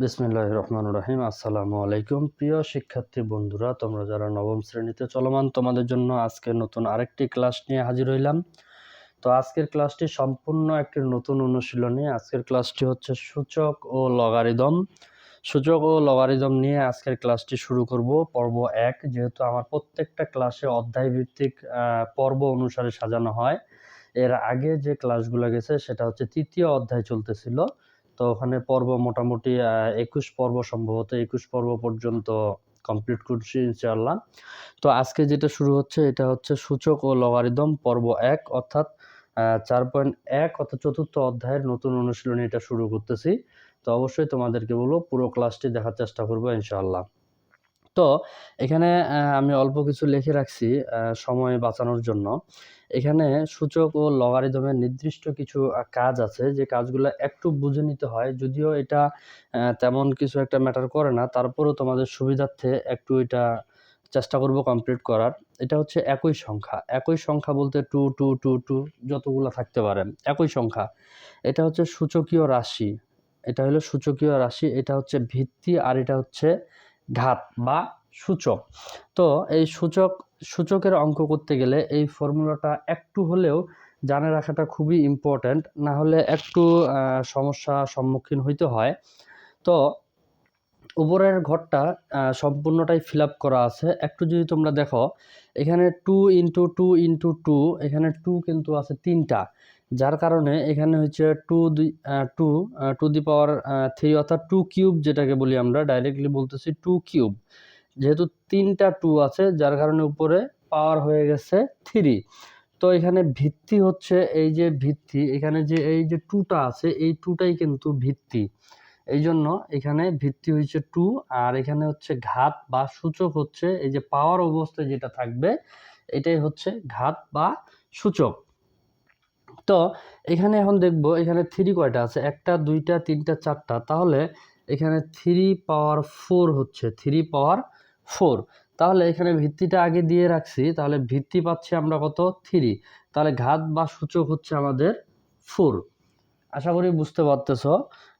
বিসমিল্লাহ রহমান রহিম। আসসালামু আলাইকুম। প্রিয় শিক্ষার্থী বন্ধুরা, তোমরা যারা নবম শ্রেণীতে চলমান, তোমাদের জন্য আজকে নতুন আরেকটি ক্লাস নিয়ে হাজির হইলাম। তো আজকের ক্লাসটি সম্পূর্ণ একটি নতুন অনুশীলনী। আজকের ক্লাসটি হচ্ছে সূচক ও লগারিদম। সূচক ও লগারিদম নিয়ে আজকের ক্লাসটি শুরু করব পর্ব এক। যেহেতু আমার প্রত্যেকটা ক্লাসে অধ্যায় ভিত্তিক পর্ব অনুসারে সাজানো হয়, এর আগে যে ক্লাসগুলো গেছে সেটা হচ্ছে তৃতীয় অধ্যায় চলতেছিল। তো ওখানে পর্ব মোটামুটি একুশ পর্ব সম্ভবত, একুশ পর্ব পর্যন্ত কমপ্লিট করছি ইনশাআল্লাহ। তো আজকে যেটা শুরু হচ্ছে, এটা হচ্ছে সূচক ও লগারিদম পর্ব এক, অর্থাৎ চার পয়েন্ট এক অর্থাৎ চতুর্থ অধ্যায়ের নতুন অনুশীলনী এটা শুরু করতেছি। তো অবশ্যই তোমাদেরকে বলব, পুরো ক্লাসটি দেখার চেষ্টা করব ইনশাআল্লাহ। তো এখানে আমি অল্প কিছু লিখে রাখছি সময় বাঁচানোর জন্য। এখানে সূচক ও লগারিদমের নির্দিষ্ট কিছু কাজ আছে, যে কাজগুলো একটু বুঝে নিতে হয়। যদিও এটা তেমন কিছু একটা ম্যাটার করে না, তারপরেও তোমাদের সুবিধার্থে একটু এটা চেষ্টা করব কমপ্লিট করার। এটা হচ্ছে একই সংখ্যা। একই সংখ্যা বলতে টু টু টু টু যতগুলো থাকতে পারে, একই সংখ্যা। এটা হচ্ছে সূচকীয় রাশি। এটা হলো সূচকীয় রাশি, এটা হচ্ছে ভিত্তি, আর এটা হচ্ছে ঘাত বা সূচক। তো এই সূচক, সূচকের অঙ্ক করতে গেলে এই ফর্মুলাটা একটু হলেও জানে রাখাটা খুবই ইম্পর্ট্যান্ট না হলে একটু সমস্যা সম্মুখীন হইতে হয়। তো উপরের ঘরটা সম্পূর্ণটাই ফিল করা আছে। একটু যদি তোমরা দেখো, এখানে two into two into two এখানে টু কিন্তু আছে তিনটা। যার কারণে এখানে হচ্ছে two two two the power three অর্থাৎ টু কিউব যেটাকে বলি আমরা ডাইরেক্টলি বলতেছি টু কিউব যেহেতু তিনটা টু আছে, যার কারণে উপরে পাওয়ার হয়ে গেছে থ্রি তো এখানে ভিত্তি হচ্ছে এই যে ভিত্তি, এখানে যে এই যে টুটা আছে, এই টুটাই কিন্তু ভিত্তি। এই জন্য এখানে ভিত্তি হয়েছে টু, আর এখানে হচ্ছে ঘাত বা সূচক হচ্ছে এই যে পাওয়ার অবস্থায় যেটা থাকবে, এটাই হচ্ছে ঘাত বা সূচক। তো এখানে এখন দেখব, এখানে থ্রি কয়টা আছে? একটা, দুইটা, তিনটা, চারটা। তাহলে এখানে থ্রি পাওয়ার ফোর হচ্ছে থ্রি পাওয়ার ফোর তাহলে এখানে ভিত্তিটা আগে দিয়ে রাখছি, তাহলে ভিত্তি পাচ্ছি আমরা কত? থ্রি তাহলে ঘাত বা সূচক হচ্ছে আমাদের ফোর আশা করি বুঝতে পারতেছ।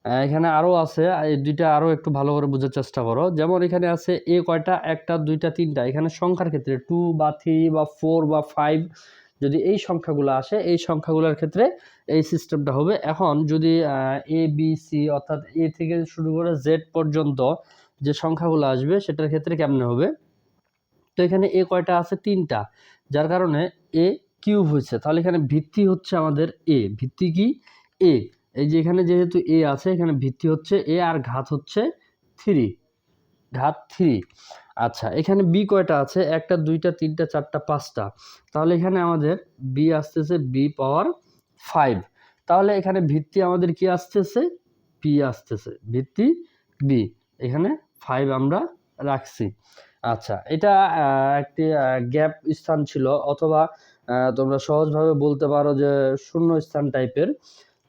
এখানে আরও আছে এই দুইটা আরও একটু ভালো করে বোঝার চেষ্টা করো। যেমন এখানে আছে এ কয়টা, একটা, দুইটা, তিনটা। এখানে সংখ্যার ক্ষেত্রে টু বা থ্রি বা ফোর বা ফাইভ যদি এই সংখ্যাগুলো আসে, এই সংখ্যাগুলোর ক্ষেত্রে এই সিস্টেমটা হবে। এখন যদি এ বি সি অর্থাৎ এ থেকে শুরু করে জেড পর্যন্ত যে সংখ্যাগুলো আসবে, সেটার ক্ষেত্রে কেমনে হবে? তো এখানে এ কয়টা আছে? তিনটা। যার কারণে এ কিউব হয়েছে। তাহলে এখানে ভিত্তি হচ্ছে আমাদের এ ভিত্তি কি? এ এই যে এখানে যেহেতু এ আছে, এখানে ভিত্তি হচ্ছে এ আর ঘাত হচ্ছে থ্রি ঘাত থ্রি আচ্ছা এখানে বি কয়টা আছে? একটা, দুইটা, তিনটা, চারটা, পাঁচটা। তাহলে এখানে আমাদের বি আসতেছে বি পাওয়ার ফাইভ তাহলে এখানে ভিত্তি আমাদের কি আসতেছে? পি আসতেছে, ভিত্তি বি এখানে ফাইভ আমরা রাখছি। আচ্ছা এটা একটি গ্যাপ স্থান ছিল, অথবা তোমরা সহজভাবে বলতে পারো যে শূন্য স্থান টাইপের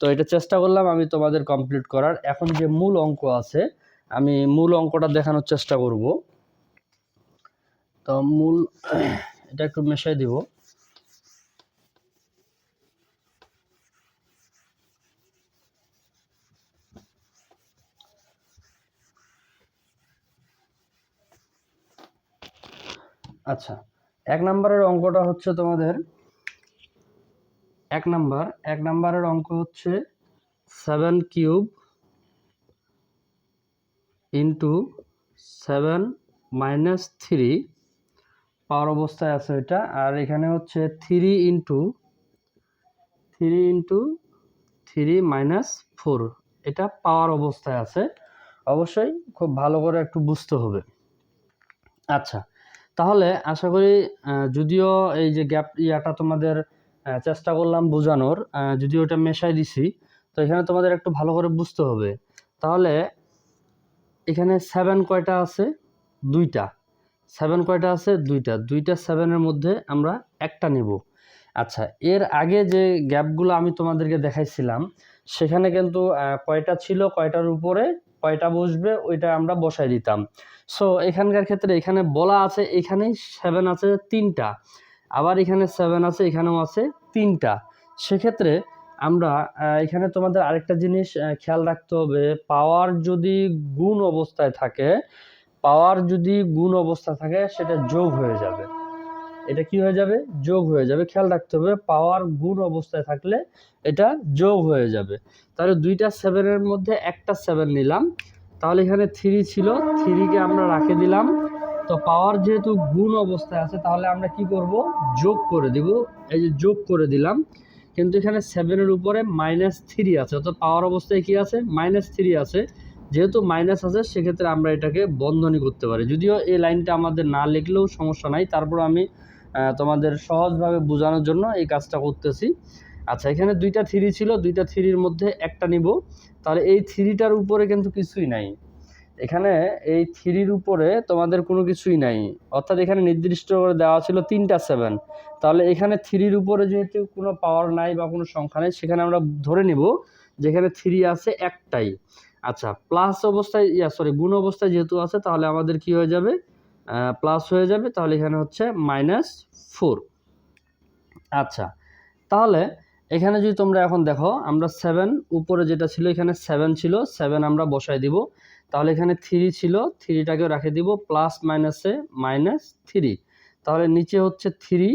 তো এটা চেষ্টা করলাম আমি তোমাদের কমপ্লিট করার। এখন যে মূল অঙ্ক আছে, আমি মূল অঙ্কটা দেখানোর চেষ্টা করব। তো মূল, এটা একটু মেশাই দিব। আচ্ছা এক নম্বরের অঙ্কটা হচ্ছে তোমাদের এক নাম্বার, এক নাম্বারের অঙ্ক হচ্ছে seven cube into seven minus three power অবস্থায় আছে এটা, আর এখানে হচ্ছে three into three into three minus four এটা পাওয়ার অবস্থায় আছে, অবশ্যই খুব ভালো করে একটু বুঝতে হবে। আচ্ছা তাহলে আশা করি যদিও এই যে গ্যাপ ইয়াটা তোমাদের চেষ্টা করলাম বোঝানোর যদি ওটা মেশাই দিছি, তো এখানে তোমাদের একটু ভালো করে বুঝতে হবে। তাহলে এখানে সেভেন কয়টা আছে? দুইটা। সেভেন কয়টা আছে? দুইটা। দুইটা সেভেনের মধ্যে আমরা একটা নেব। আচ্ছা এর আগে যে গ্যাপগুলো আমি তোমাদেরকে দেখাইছিলাম, সেখানে কিন্তু কয়টা ছিল, কয়টার উপরে কয়টা বসবে, ওইটা আমরা বসাই দিতাম। সো এখানকার ক্ষেত্রে এখানে বলা আছে, এখানেই সেভেন আছে তিনটা। আবার এখানে সেভেন আছে, এখানেও আছে তিনটা। সেক্ষেত্রে আমরা এখানে তোমাদের আরেকটা জিনিস খেয়াল রাখতে হবে পাওয়ার যদি গুণ অবস্থায় থাকে পাওয়ার যদি গুণ অবস্থা থাকে, সেটা যোগ হয়ে যাবে। এটা কি হয়ে যাবে? যোগ হয়ে যাবে। খেয়াল রাখতে হবে পাওয়ার গুণ অবস্থায় থাকলে এটা যোগ হয়ে যাবে। তাহলে দুইটা সেভেনের মধ্যে একটা সেভেন নিলাম। তাহলে এখানে থ্রি ছিল থ্রিকে আমরা রাখে দিলাম। তো পাওয়ার যেহেতু গুণ অবস্থায় আছে, তাহলে আমরা কি করব? যোগ করে দিব। এই যে যোগ করে দিলাম, কিন্তু এখানে সেভেনের উপরে মাইনাস থ্রি আছে। অর্থাৎ পাওয়ার অবস্থায় কি আছে? মাইনাস থ্রি আছে। যেহেতু মাইনাস আছে, সেক্ষেত্রে আমরা এটাকে বন্ধনী করতে পারি। যদিও এই লাইনটা আমাদের না লিখলেও সমস্যা নাই। তারপর আমি তোমাদের সহজভাবে বোঝানোর জন্য এই কাজটা করতেছি। আচ্ছা এখানে দুইটা থ্রি ছিল। দুইটা থ্রির মধ্যে একটা নিব। তাহলে এই থ্রিটার উপরে কিন্তু কিছুই নাই। এখানে এই থ্রির উপরে তোমাদের কোনো কিছুই নাই। অর্থাৎ এখানে নির্দিষ্ট করে দেওয়া ছিল তিনটা সেভেন তাহলে এখানে থ্রির উপরে যেহেতু কোনো পাওয়ার নাই বা কোনো সংখ্যা নেই, সেখানে আমরা ধরে নিব যেখানে থ্রি আছে একটাই। আচ্ছা প্লাস অবস্থায়, ইয়া সরি গুণ অবস্থায় যেহেতু আছে, তাহলে আমাদের কি হয়ে যাবে? প্লাস হয়ে যাবে, তাহলে এখানে হচ্ছে মাইনাস ফোর আচ্ছা তাহলে এখানে যদি তোমরা এখন দেখো, আমরা সেভেন উপরে যেটা ছিল এখানে সেভেন ছিল সেভেন আমরা বসাই দিব। তাহলে এখানে থ্রি ছিল থ্রিটাকেও রাখে দিব প্লাস মাইনাসে মাইনাস থ্রি তাহলে নিচে হচ্ছে থ্রি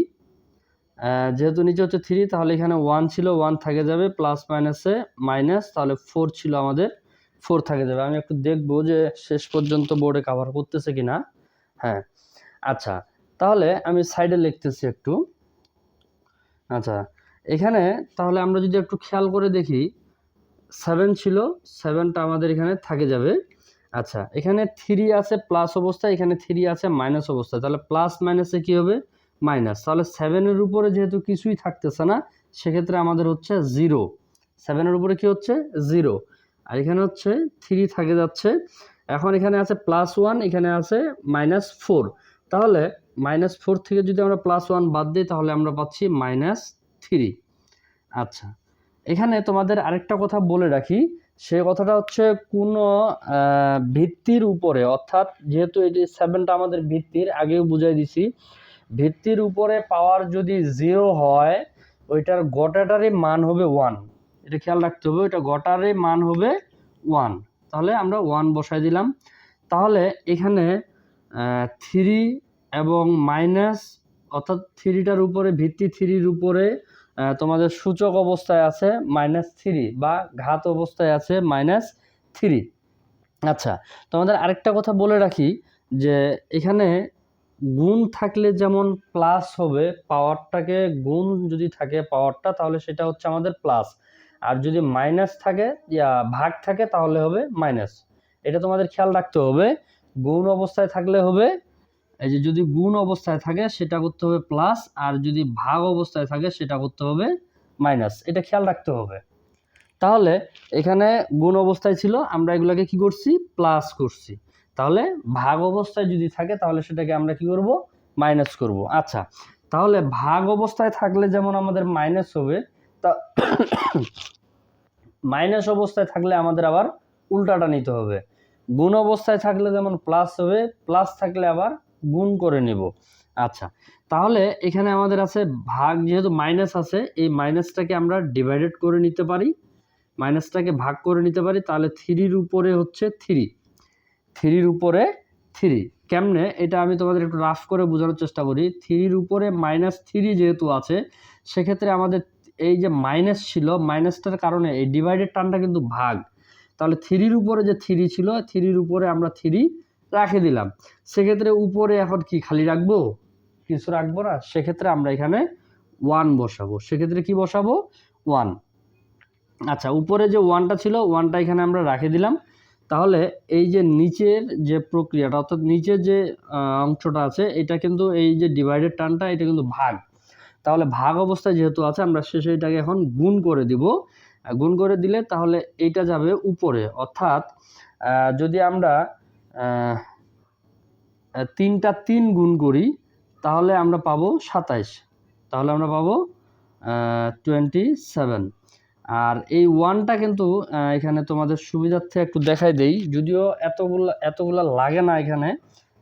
যেহেতু নিচে হচ্ছে থ্রি তাহলে এখানে ওয়ান ছিল ওয়ান থাকে যাবে প্লাস মাইনাসে মাইনাস তাহলে ফোর ছিল আমাদের ফোর থাকে যাবে। আমি একটু দেখব যে শেষ পর্যন্ত বোর্ডে কাভার করতেছে কি না হ্যাঁ আচ্ছা তাহলে আমি সাইডে লিখতেছি একটু। আচ্ছা এখানে তাহলে আমরা যদি একটু খেয়াল করে দেখি সেভেন ছিল সেভেনটা আমাদের এখানে থাকে যাবে। আচ্ছা এখানে থ্রি আছে প্লাস অবস্থায় এখানে থ্রি আছে মাইনাস অবস্থায় তাহলে প্লাস মাইনাসে কি হবে? মাইনাস তাহলে সেভেনের উপরে যেহেতু কিছুই থাকতেছে না, সেক্ষেত্রে আমাদের হচ্ছে জিরো সেভেনের উপরে কি হচ্ছে? জিরো আর এখানে হচ্ছে থ্রি থাকে যাচ্ছে, এখন এখানে আছে প্লাস ওয়ান এখানে আছে মাইনাস ফোর তাহলে মাইনাস ফোর থেকে যদি আমরা প্লাস ওয়ান বাদ দিই, তাহলে আমরা পাচ্ছি মাইনাস থ্রি আচ্ছা এখানে তোমাদের আরেকটা কথা বলে রাখি সে কথাটা হচ্ছে কোনো ভিত্তির উপরে, অর্থাৎ যেহেতু এটি সেভেনটা আমাদের ভিত্তির, আগেও বুঝাই দিছি, ভিত্তির উপরে পাওয়ার যদি জিরো হয়, ওইটার গোটাটারই মান হবে ওয়ান এটা খেয়াল রাখতে হবে, ওইটা গোটারই মান হবে ওয়ান তাহলে আমরা ওয়ান বসাই দিলাম। তাহলে এখানে থ্রি এবং মাইনাস অর্থাৎ থ্রিটার উপরে, ভিত্তি থ্রির উপরে তোমাদের সূচক অবস্থায় আছে মাইনাস থ্রি বা ঘাত অবস্থায় আছে মাইনাস থ্রি আচ্ছা তোমাদের আরেকটা কথা বলে রাখি যে এখানে গুণ থাকলে যেমন প্লাস হবে পাওয়ারটাকে গুণ যদি থাকে পাওয়ারটা তাহলে সেটা হচ্ছে আমাদের প্লাস আর যদি মাইনাস থাকে ভাগ থাকে, তাহলে হবে মাইনাস এটা তোমাদের খেয়াল রাখতে হবে। গুণ অবস্থায় থাকলে হবে এই যে যদি গুণ অবস্থায় থাকে, সেটা করতে হবে প্লাস আর যদি ভাগ অবস্থায় থাকে, সেটা করতে হবে মাইনাস এটা খেয়াল রাখতে হবে। তাহলে এখানে গুণ অবস্থায় ছিল, আমরা এগুলোকে কি করছি? প্লাস করছি। তাহলে ভাগ অবস্থায় যদি থাকে, তাহলে সেটাকে আমরা কি করব? মাইনাস করব। আচ্ছা তাহলে ভাগ অবস্থায় থাকলে যেমন আমাদের মাইনাস হবে, তা মাইনাস অবস্থায় থাকলে আমাদের আবার উল্টাটা নিতে হবে। গুণ অবস্থায় থাকলে যেমন প্লাস হবে প্লাস থাকলে আবার গুণ করে নেব। আচ্ছা তাহলে এখানে আমাদের আছে ভাগ যেহেতু মাইনাস আছে, এই মাইনাসটাকে আমরা ডিভাইডেড করে নিতে পারি। মাইনাসটাকে ভাগ করে নিতে পারি, তাহলে থ্রির উপরে হচ্ছে থ্রি থ্রির উপরে থ্রি কেমনে? এটা আমি তোমাদের একটু রাফ করে বোঝানোর চেষ্টা করি। থ্রির উপরে মাইনাস থ্রি যেহেতু আছে, সেক্ষেত্রে আমাদের এই যে মাইনাস ছিল মাইনাসটার কারণে এই ডিভাইডেড টার্মটা কিন্তু ভাগ। তাহলে থ্রির উপরে যে থ্রি ছিল থ্রির উপরে আমরা থ্রি রাখে দিলাম। সেক্ষেত্রে উপরে এখন কি খালি রাখব? কিছু রাখব না। সেক্ষেত্রে আমরা এখানে ওয়ান বসাবো। সেক্ষেত্রে কি বসাবো? ওয়ান আচ্ছা উপরে যে ওয়ানটা ছিল ওয়ানটা এখানে আমরা রাখে দিলাম। তাহলে এই যে নিচের যে প্রক্রিয়াটা, অর্থাৎ নিচের যে অংশটা আছে, এটা কিন্তু এই যে ডিভাইডেড টার্মটা এটা কিন্তু ভাগ। তাহলে ভাগ অবস্থায় যেহেতু আছে, আমরা শেষে এটাকে এখন গুণ করে দিব। গুণ করে দিলে তাহলে এইটা যাবে উপরে। অর্থাৎ যদি আমরা তিনটা তিন গুণ করি, তাহলে আমরা পাবো সাতাইশ। তাহলে আমরা পাবো টোয়েন্টি সেভেন আর এই ওয়ানটা কিন্তু এখানে তোমাদের সুবিধার্থে একটু দেখাই দেই। যদিও এতগুলো এতগুলো লাগে না এখানে,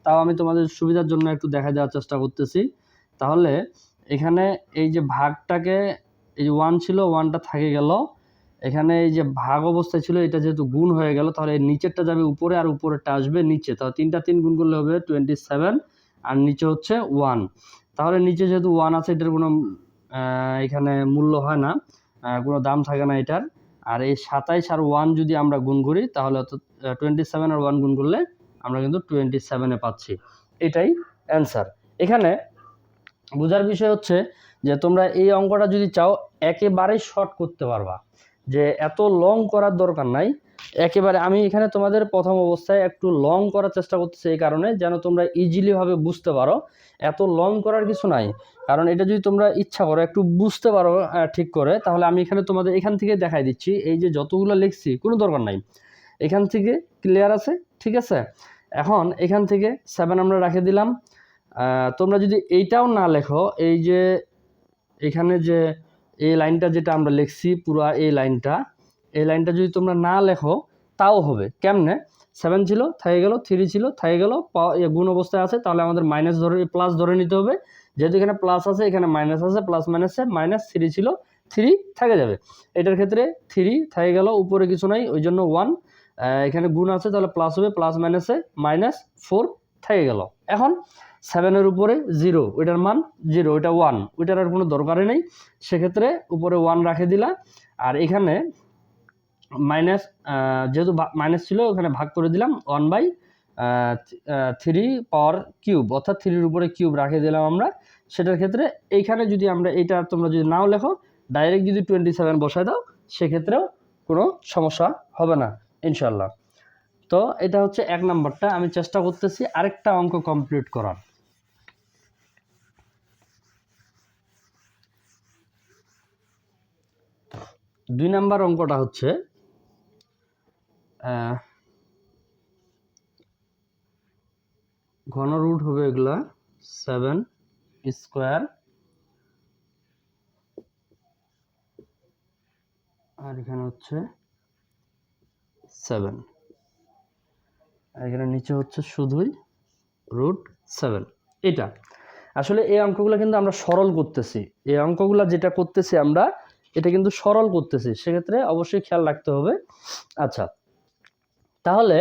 তাও আমি তোমাদের সুবিধার জন্য একটু দেখা দেওয়ার চেষ্টা করতেছি। তাহলে এখানে এই যে ভাগটাকে, এই যে ওয়ান ছিল ওয়ানটা থাকে গেল। এখানে এই যে ভাগ অবস্থায় ছিল, এটা যেহেতু গুণ হয়ে গেল, তাহলে নিচেরটা যাবে উপরে আর উপরেরটা আসবে নিচে। তাহলে তিনটা তিন গুণ করলে হবে টোয়েন্টি সেভেন আর নিচে হচ্ছে ওয়ান তাহলে নিচে যেহেতু ওয়ান আছে, এটার কোনো এখানে মূল্য হয় না কোনো দাম থাকে না এটার। আর এই সাতাইশ আর ওয়ান যদি আমরা গুণ করি, তাহলে টোয়েন্টি সেভেন আর ওয়ান গুণ করলে আমরা কিন্তু টোয়েন্টি সেভেনে পাচ্ছি। এটাই অ্যান্সার এখানে বোঝার বিষয় হচ্ছে যে তোমরা এই অঙ্কটা যদি চাও, একেবারেই শর্ট করতে পারবা। যে এত লং করার দরকার নাই। একেবারে আমি এখানে তোমাদের প্রথম অবস্থায় একটু লং করার চেষ্টা করতেছি এই কারণে যেন তোমরা ইজিলিভাবে বুঝতে পারো। এত লং করার কিছু নাই। কারণ এটা যদি তোমরা ইচ্ছা করো, একটু বুঝতে পারো ঠিক করে, তাহলে আমি এখানে তোমাদের এখান থেকে দেখাই দিচ্ছি। এই যে যতগুলো লিখছি, কোনো দরকার নাই। এখান থেকে ক্লিয়ার আছে, ঠিক আছে? এখন এখান থেকে সেভেন আমরা রেখে দিলাম। তোমরা যদি এইটাও না লেখো, এই যে এখানে যে এই লাইনটা যেটা আমরা লিখছি, পুরো এই লাইনটা এই লাইনটা যদি তোমরা না লেখো, তাও হবে। কেমনে? সেভেন ছিল, থেকে গেল থ্রি ছিল, থেকে গেল গুণ অবস্থায় আছে, তাহলে আমাদের মাইনাস ধরে প্লাস ধরে নিতে হবে। যেহেতু এখানে প্লাস আছে, এখানে মাইনাস আছে প্লাস মাইনাসে মাইনাস থ্রি ছিল থ্রি থেকে যাবে। এটার ক্ষেত্রে থ্রি থেকে গেল, উপরে কিছু নাই, ওই জন্য ওয়ান এখানে গুণ আছে, তাহলে প্লাস হবে প্লাস মাইনাসে মাইনাস ফোর থেকে গেল। এখন সেভেনের উপরে জিরো ওইটার মান জিরো ওইটা ওয়ান ওইটার আর কোনো দরকারই নেই। সেক্ষেত্রে উপরে ওয়ান রাখে দিলা। আর এখানে মাইনাস যেহেতু মাইনাস ছিল, ওখানে ভাগ করে দিলাম one by three power cube অর্থাৎ থ্রির উপরে কিউব রাখে দিলাম আমরা। সেটার ক্ষেত্রে এইখানে যদি আমরা এটা তোমরা যদি নাও লেখো ডাইরেক্ট যদি টোয়েন্টি সেভেন বসায় দাও, সেক্ষেত্রেও কোনো সমস্যা হবে না ইনশাল্লাহ তো এটা হচ্ছে এক নম্বরটা। আমি চেষ্টা করতেছি আরেকটা অঙ্ক কমপ্লিট করার। দুই নাম্বার অঙ্কটা হচ্ছে ঘন রুট হবে এগুলা সেভেন স্কোয়ার আর এখানে হচ্ছে সেভেন আর এখানে নিচে হচ্ছে শুধুই রুট সেভেন এটা, আসলে এই অঙ্কগুলো কিন্তু আমরা সরল করতেছি। এই অঙ্কগুলো যেটা করতেছি আমরা এটা কিন্তু সরল করতেছি, সেক্ষেত্রে অবশ্যই খেয়াল রাখতে হবে। আচ্ছা তাহলে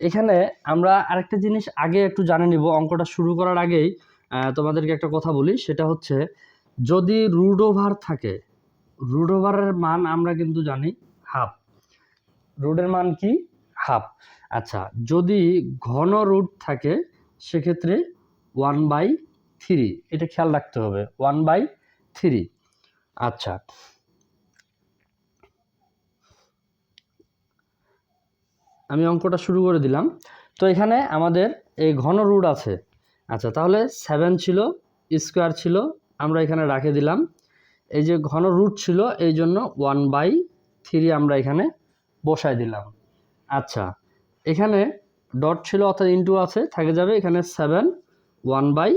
এখানে আমরা আরেকটা জিনিস আগে একটু জানে নিব, অঙ্কটা শুরু করার আগেই তোমাদেরকে একটা কথা বলি, সেটা হচ্ছে যদি রুট ওভার থাকে, রুট ওভারের মান আমরা কিন্তু জানি হাফ। রুটের মান কি? হাফ। আচ্ছা যদি ঘন রুট থাকে, সেক্ষেত্রে ওয়ান বাই থ্রি, এটা খেয়াল রাখতে হবে, ওয়ান বাই থ্রি। আচ্ছা আমি অঙ্কটা শুরু করে দিলাম। তো এখানে আমাদের এই ঘন রুট আছে। আচ্ছা তাহলে সেভেন ছিল স্কোয়ার ছিল, আমরা এখানে রাখে দিলাম। এই যে ঘন রুট ছিল, এই জন্য ওয়ান বাই থ্রি আমরা এখানে বসায় দিলাম। আচ্ছা এখানে ডট ছিল অর্থাৎ ইন্টু আছে, থাকে যাবে এখানে সেভেন ওয়ান বাই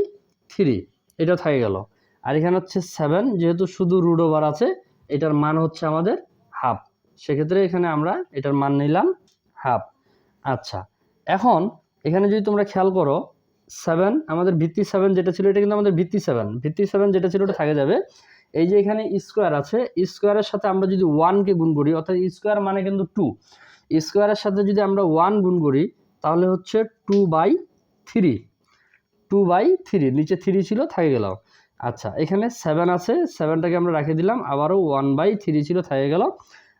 থ্রি এটা থাকে গেল। আর এখানে হচ্ছে সেভেন যেহেতু শুধু রুট ওভার আছে, এটার মান হচ্ছে আমাদের হাফ সেক্ষেত্রে এখানে আমরা এটার মান নিলাম। হাফ। আচ্ছা এখন এখানে যদি তোমরা খেয়াল করো সেভেন আমাদের ভিত্তি সেভেন যেটা ছিল, এটা কিন্তু আমাদের ভিত্তি সেভেন ভিত্তি সেভেন যেটা ছিল, ওটা থাকে যাবে। এই যে এখানে স্কোয়ার আছে স্কোয়ারের সাথে আমরা যদি ওয়ানকে গুণ করি, অর্থাৎ স্কোয়ার মানে কিন্তু টু স্কোয়ারের সাথে যদি আমরা ওয়ান গুণ করি, তাহলে হচ্ছে two by three two by three নিচে থ্রি ছিল, থাকে গেল। আচ্ছা এখানে সেভেন আছে সেভেনটাকে আমরা রেখে দিলাম, আবারও ওয়ান বাই থ্রি ছিল, থাকে গেল।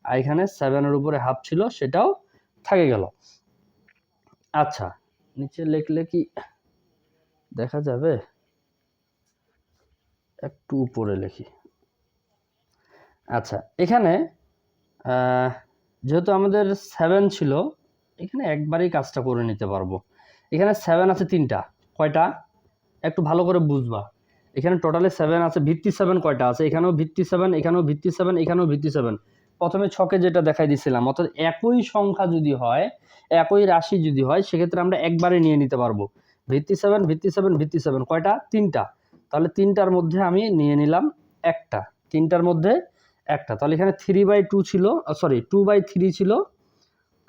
আর এখানে সেভেনের উপরে হাফ ছিল, সেটাও থাকে গেল। আচ্ছা নিচে লিখলে কি দেখা যাবে? একটু উপরে লিখি। আচ্ছা এখানে যেহেতু আমাদের সেভেন ছিল, এখানে একবারেই কাজটা করে নিতে পারব। এখানে সেভেন আছে তিনটা। কয়টা? একটু ভালো করে বুঝবা। এখানে টোটালি সেভেন আছে, ভিত্তি সেভেন কয়টা আছে? এখানেও ভিত্তি সেভেন এখানেও ভিত্তি সেভেন এখানেও ভিত্তি সেভেন প্রথমে ছকে যেটা দেখাই দিছিলাম, অর্থাৎ একই সংখ্যা যদি হয়, একই রাশি যদি হয়, সেক্ষেত্রে আমরা একবারে নিয়ে নিতে পারব। ভিত্তি সেভেন ভিত্তি সেভেন ভিত্তি সেভেন কয়টা? তিনটা। তাহলে তিনটার মধ্যে আমি নিয়ে নিলাম একটা। তিনটার মধ্যে একটা। তাহলে এখানে থ্রি বাই টু ছিল সরি টু বাই থ্রি ছিল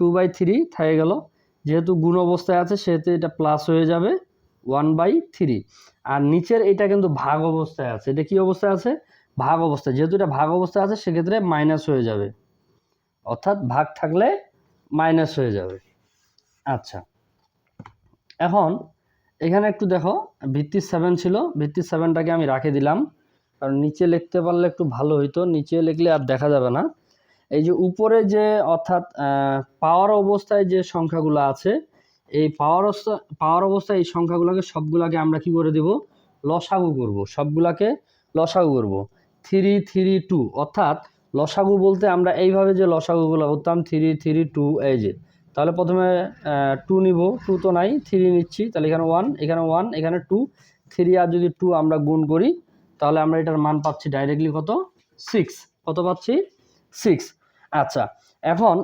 টু বাই থ্রি থেকে গেল। যেহেতু গুণ অবস্থায় আছে, সেহেতু এটা প্লাস হয়ে যাবে। One by three. আর নিচের এটা কিন্তু ভাগ অবস্থায় আছে। এটা কি অবস্থায় আছে? ভাগ অবস্থায়। যেহেতু এটা ভাগ অবস্থায় আছে, সেক্ষেত্রে মাইনাস হয়ে যাবে। অর্থাৎ ভাগ থাকলে মাইনাস হয়ে যাবে। আচ্ছা। এখন এখানে একটু দেখো, ভিত্তি সেভেন ছিল। ভিত্তি সেভেনটাকে আমি রাখে দিলাম। কারণ নিচে লিখতে পারলে একটু ভালো হইতো। নিচে লিখলে আর দেখা যাবে না। এই যে উপরে যে, অর্থাৎ পাওয়ার অবস্থায় যে সংখ্যাগুলো আছে এই পাওয়ার অবস্থা, পাওয়ার অবস্থায় এই সংখ্যাগুলোকে সবগুলাকে আমরা কি করে দেব? লসাগু করব। সবগুলোকে লসাগু করব। থ্রি থ্রি, টু, অর্থাৎ লসাগু বলতে আমরা এইভাবে যে লসাগুগুলো করতাম, থ্রি থ্রি, টু, এই যে। তাহলে প্রথমে টু নিব, টু তো নাই, থ্রি নিচ্ছি, তাহলে এখানে ওয়ান এখানে ওয়ান, এখানে টু। থ্রি আর যদি টু আমরা গুণ করি, তাহলে আমরা এটার মান পাচ্ছি ডাইরেক্টলি কত? সিক্স। কত পাচ্ছি? সিক্স। আচ্ছা এখন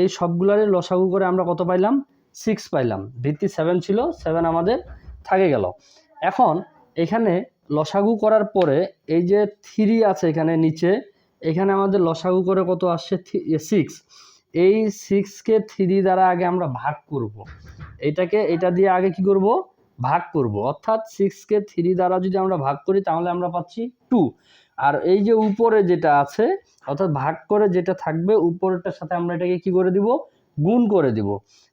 এই সবগুলারই লসাগু করে আমরা কত পাইলাম? সিক্স পাইলাম। ভিত্তি সেভেন ছিল সেভেন আমাদের থাকে গেল। এখন এখানে লসাগু করার পরে এই যে থ্রি আছে এখানে নিচে, এখানে আমাদের লসাগু করে কত আসছে? সিক্স এই সিক্সকে থ্রি দ্বারা আগে আমরা ভাগ করব। এটাকে, এটা দিয়ে আগে কি করব? ভাগ করব। অর্থাৎ সিক্সকে থ্রি দ্বারা যদি আমরা ভাগ করি, তাহলে আমরা পাচ্ছি টু আর এই যে উপরে যেটা আছে, অর্থাৎ ভাগ করে যেটা থাকবে, উপরেরটার সাথে আমরা এটাকে কি করে দিব? গুণ করে দিব।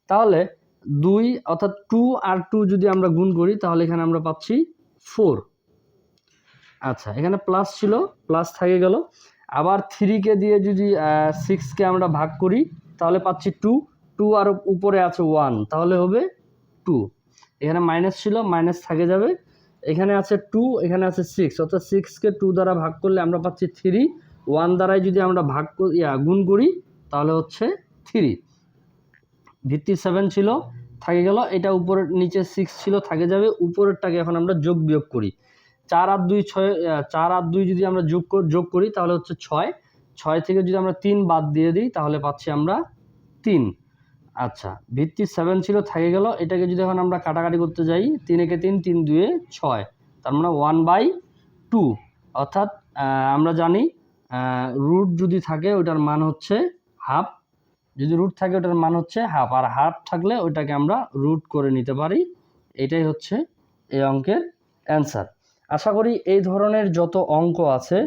তাহলে দুই অর্থাৎ টু আর টু যদি আমরা গুণ করি, তাহলে এখানে আমরা পাচ্ছি ফোর আচ্ছা এখানে প্লাস ছিল প্লাস থাকে গেল। আবার থ্রিকে দিয়ে যদি সিক্সকে আমরা ভাগ করি, তাহলে পাচ্ছি টু টু আর উপরে আছে ওয়ান তাহলে হবে টু এখানে মাইনাস ছিল মাইনাস থাকে যাবে। এখানে আছে টু এখানে আছে সিক্স অর্থাৎ সিক্সকে টু দ্বারা ভাগ করলে আমরা পাচ্ছি থ্রি ওয়ান দ্বারাই যদি আমরা ভাগ ইয়া, গুণ করি, তাহলে হচ্ছে থ্রি ভিত্তি সেভেন ছিল, থাকে গেল, এটা উপরের নিচে সিক্স ছিল, থাকে যাবে, উপরেরটাকে এখন আমরা যোগ বিয়োগ করি। চার আর দুই ছয় চার আর দুই যদি আমরা যোগ যোগ করি, তাহলে হচ্ছে ছয়। ছয় থেকে যদি আমরা তিন বাদ দিয়ে দিই, তাহলে পাচ্ছি আমরা তিন। আচ্ছা ভিত্তি সেভেন ছিল, থাকে গেল, এটাকে যদি এখন আমরা কাটাকাটি করতে যাই, তিন একে তিন তিন দুয়ে ছয়, তার মানে ওয়ান বাই টু অর্থাৎ আমরা জানি রুট যদি থাকে ওটার মান হচ্ছে হাফ যদি রুট থাকে ওটার মান হচ্ছে হাফ আর হাফ থাকলে ওইটাকে আমরা রুট করে নিতে পারি। এটাই হচ্ছে এই অঙ্কের অ্যান্সার আশা করি এই ধরনের যত অঙ্ক আছে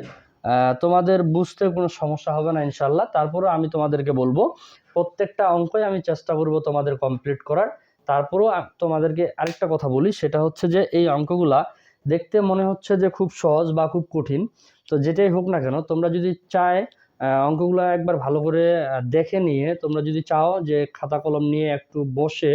তোমাদের বুঝতে কোনো সমস্যা হবে না ইনশাল্লাহ তারপরে আমি তোমাদেরকে বলব, প্রত্যেকটা অঙ্কই আমি চেষ্টা করব তোমাদের কমপ্লিট করার। তারপরেও তোমাদেরকে আরেকটা কথা বলি, সেটা হচ্ছে যে এই অঙ্কগুলা দেখতে মনে হচ্ছে যে খুব সহজ বা খুব কঠিন। তো যেটাই হোক না কেন, তোমরা যদি চায় অঙ্কগুলো একবার ভালো করে দেখে নিয়ে তোমরা যদি চাও যে খাতা কলম নিয়ে একটু বসে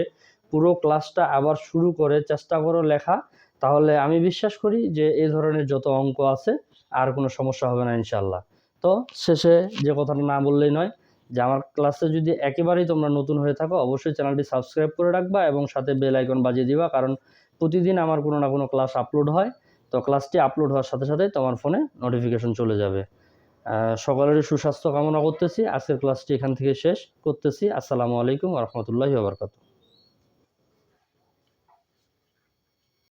পুরো ক্লাসটা আবার শুরু করে চেষ্টা করো লেখা, তাহলে আমি বিশ্বাস করি যে এই ধরনের যত অঙ্ক আছে আর কোনো সমস্যা হবে না ইনশাল্লাহ তো শেষে যে কথাটা না বললেই নয়, যে আমার ক্লাসে যদি একেবারেই তোমরা নতুন হয়ে থাকো, অবশ্যই চ্যানেলটি সাবস্ক্রাইব করে রাখবা এবং সাথে বেল আইকন বাজিয়ে দিবা, কারণ প্রতিদিন আমার কোনো না কোনো ক্লাস আপলোড হয়। তো ক্লাসটি আপলোড হওয়ার সাথে সাথে তোমার ফোনে নোটিফিকেশন চলে যাবে। সকলেরই সুস্বাস্থ্য কামনা করতেছি। আজকের ক্লাসটি এখান থেকে শেষ করতেছি। আসসালামু আলাইকুম রহমতুল্লাহি বারকাতু